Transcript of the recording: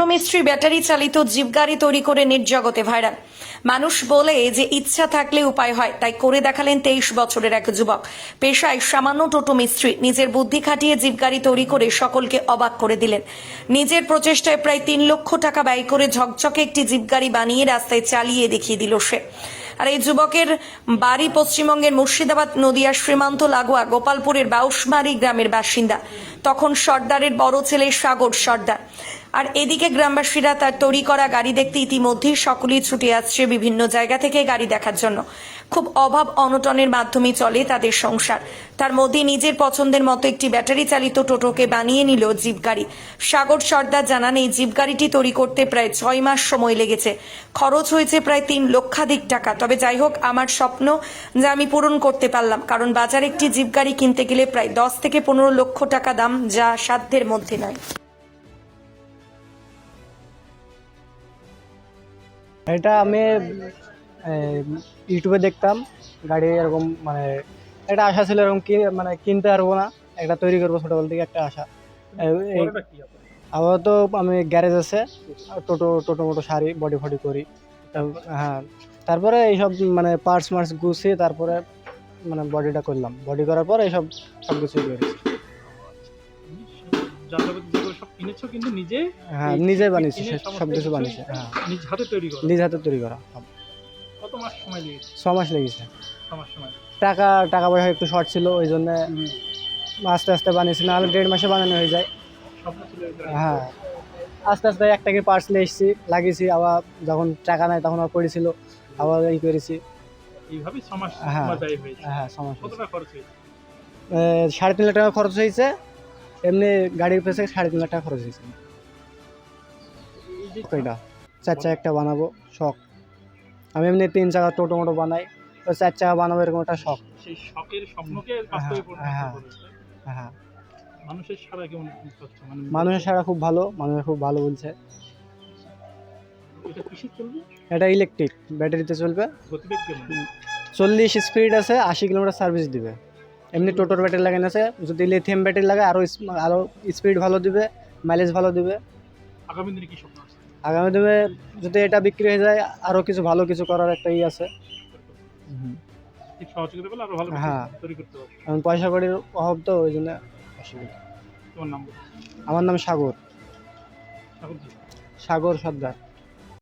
মিস্ত্রি ব্যাটারি চালিত জিপ গাড়ি তৈরি করে নির্জগতে ভাইরাল। মানুষ বলে যে ইচ্ছা থাকলে উপায় হয়, তাই করে দেখালেন তেইশ বছরের এক যুবক। পেশায় সামান্য টোটো মিস্ত্রি, নিজের বুদ্ধি খাটিয়ে জিপ গাড়ি তৈরি করে সকলকে অবাক করে দিলেন। নিজের প্রচেষ্টায় প্রায় তিন লক্ষ টাকা ব্যয় করে ঝকঝকে একটি জিপ গাড়ি বানিয়ে রাস্তায় চালিয়ে দেখিয়ে দিল সে। আর এই যুবকের বাড়ি পশ্চিমবঙ্গের মুর্শিদাবাদ, নদিয়ার সীমান্ত, লাগোয়া, গোপালপুরের বাউসমারি গ্রামের বাসিন্দা, তখন সর্দারের বড় ছেলে সাগর সর্দার। আর এদিকে গ্রামবাসীরা তার তৈরি করা গাড়ি দেখতে ইতিমধ্যেই সকলেই ছুটে আসছে বিভিন্ন জায়গা থেকে গাড়ি দেখার জন্য। খুব অভাব অনটনের মাধ্যমে চলে তাদের সংসার। তার মধ্যে নিজের পছন্দের মতো একটি ব্যাটারি চালিত টোটোকে বানিয়ে নিল জিপ গাড়ি। সাগর সর্দার জানান, এই জিপ গাড়িটি তৈরি করতে প্রায় ছয় মাস সময় লেগেছে। খরচ হয়েছে প্রায় তিন লক্ষাধিক টাকা। তবে যাই হোক, আমার স্বপ্ন যা আমি পূরণ করতে পারলাম। কারণ বাজারে একটি জিপ গাড়ি কিনতে গেলে প্রায় দশ থেকে পনেরো লক্ষ টাকা দাম যা সাধ্যের মধ্যে নয়। এটা আমি ইউটিউবে দেখতাম গাড়ি এরকম মানে একটা আশা ছিল এরকম কি মানে কিনতে পারব না একটা তৈরি করব ছোটোবেলা থেকে একটা আশা। এই আপাতত আমি গ্যারেজ আছে টোটো টোটো মোটো সারি বডি ফডি করি। হ্যাঁ তারপরে এইসব মানে পার্টস মার্টস গুছিয়ে তারপরে মানে বডিটা করলাম। বডি করার পর এইসব সব কিছুই করি যন্ত্রপাতি যেগুলো সব কিনেছো কিন্তু নিজে হ্যাঁ নিজে বানিয়েছি সব কিছু বানিয়েছি হ্যাঁ। নিজ হাতে তৈরি করো। নিজ হাতে তৈরি করা কত মাস সময় লেগেছে? ছ মাস লেগেছে। ছ মাস সময়। টাকা টাকা পয়সা একটু শর্ট ছিল ওই জন্য আস্তে আস্তে বানিয়েছি নাহলে দেড় মাসে বানানো হয়ে যায়। হ্যাঁ। আস্তে আস্তে একটাকে পার্টস নিয়ে এসেছি লাগিয়েছি আবার যখন টাকা নাই তখন আবার পড়েছিল আবার এই করেছি। এইভাবে হ্যাঁ। হ্যাঁ সমস্যা সাড়ে তিন লাখ টাকা খরচ হয়েছে এমনি গাড়ির পেছনে সাড়ে তিন লাখ টাকা খরচ হয়েছে। ওইটা চার চাকা একটা বানাবো শখ। আমি এমনি তিন চাকা টোটো মোটো বানাই তো চার চাকা বানাবো এরকম একটা শখ। সেই শখের স্বপ্নকে হ্যাঁ। হ্যাঁ মানুষের সারা কেমন মানে মানুষের সারা খুব ভালো মানুষ খুব ভালো বলছে। এটা ইলেকট্রিক ব্যাটারিতে চলবে। চল্লিশ স্পিড আছে আশি কিলোমিটার সার্ভিস দিবে। এমনি টোটোর ব্যাটারি লাগানো আছে যদি লিথিয়াম ব্যাটারি লাগে আরও আরও স্পিড ভালো দিবে মাইলেজ ভালো দিবে। আগামী দিনে কি স্বপ্ন আছে? আগামী দিনে যদি এটা বিক্রি হয়ে যায় আরও কিছু ভালো কিছু করার একটা ই আছে। হ্যাঁ। পয়সা কড়ির অভাব তো ওই জন্য অসুবিধা। আমার নাম সাগর। সাগর সর্দার।